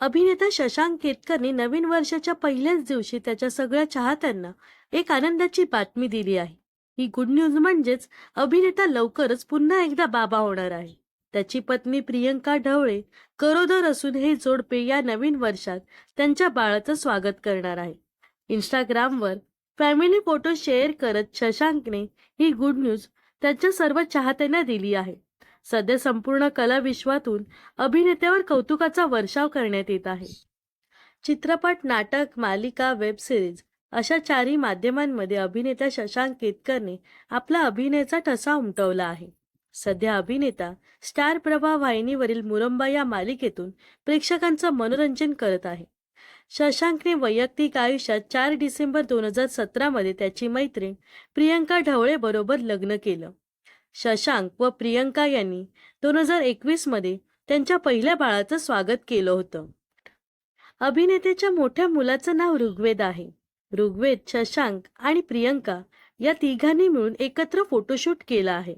अभिनेता शशांक केतकरने नवीन वर्षाच्या पहिल्याच दिवशी त्याच्या सगळ्या चाहत्यांना एक आनंदाची बातमी दिली आहे. ही गुड न्यूज म्हणजेच अभिनेता लवकरच पुन्हा एकदा बाबा होणार आहे. त्याची पत्नी प्रियंका ढवळे करोदर असून हे जोडपे या नवीन वर्षात त्यांच्या बाळाचं स्वागत करणार आहे. इंस्टाग्रामवर फॅमिली फोटो शेअर करत शशांकने ही गुड न्यूज त्यांच्या सर्व चाहत्यांना दिली आहे. सध्या संपूर्ण कला विश्वातून अभिनेत्यावर कौतुकाचा वर्षाव करण्यात येत आहे. चित्रपट नाटक मालिका वेब सिरीज अशा चारही माध्यमांमध्ये अभिनेता शशांक केतकरने आपला अभिनयाचा ठसा उमटवला आहे. सध्या अभिनेता स्टार प्रभा वाहिनीवरील मुरंबा या मालिकेतून प्रेक्षकांचं मनोरंजन करत आहे. शशांकने वैयक्तिक आयुष्यात चार डिसेंबर दोन हजार सतरामध्ये त्याची मैत्रीण प्रियंका ढवळे बरोबर लग्न केलं. शशांक व प्रियंका यांनी दोन हजार एकवीसमध्ये त्यांच्या पहिल्या बाळाचं स्वागत केलं होतं. अभिनेत्याच्या मोठ्या मुलाचं नाव ऋग्वेद आहे. ऋग्वेद शशांक आणि प्रियंका या तिघांनी मिळून एकत्र फोटोशूट केला आहे.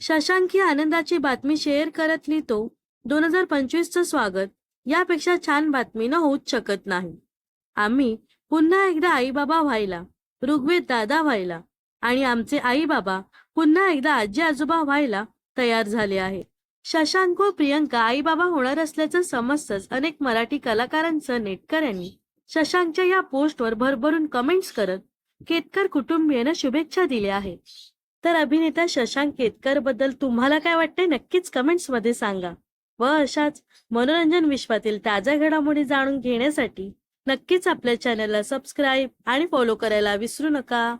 शशांक ही आनंदाची बातमी शेअर करत लिहितो दोन हजार पंचवीसचं स्वागत यापेक्षा छान बातमीनं होऊच शकत नाही. आम्ही पुन्हा एकदा आई बाबा व्हायला ऋग्वेद दादा व्हायला आणि आमचे आई बाबा पुन्हा एकदा आजी आजोबा व्हायला तयार झाले आहे शशांक व प्रियंका आई बाबा होणार असल्याचं समजतच अनेक मराठी कलाकारांचं नेटकऱ्यांनी शशांकच्या या पोस्टवर भरभरून कमेंट्स करत केतकर कुटुंबियानं शुभेच्छा दिल्या आहेत. तर अभिनेता शशांक केतकरबद्दल तुम्हाला काय वाटते नक्कीच कमेंट्समध्ये सांगा. व अशाच मनोरंजन विश्वातील ताज्या घडामोडी जाणून घेण्यासाठी नक्कीच आपल्या चॅनलला सबस्क्राईब आणि फॉलो करायला विसरू नका.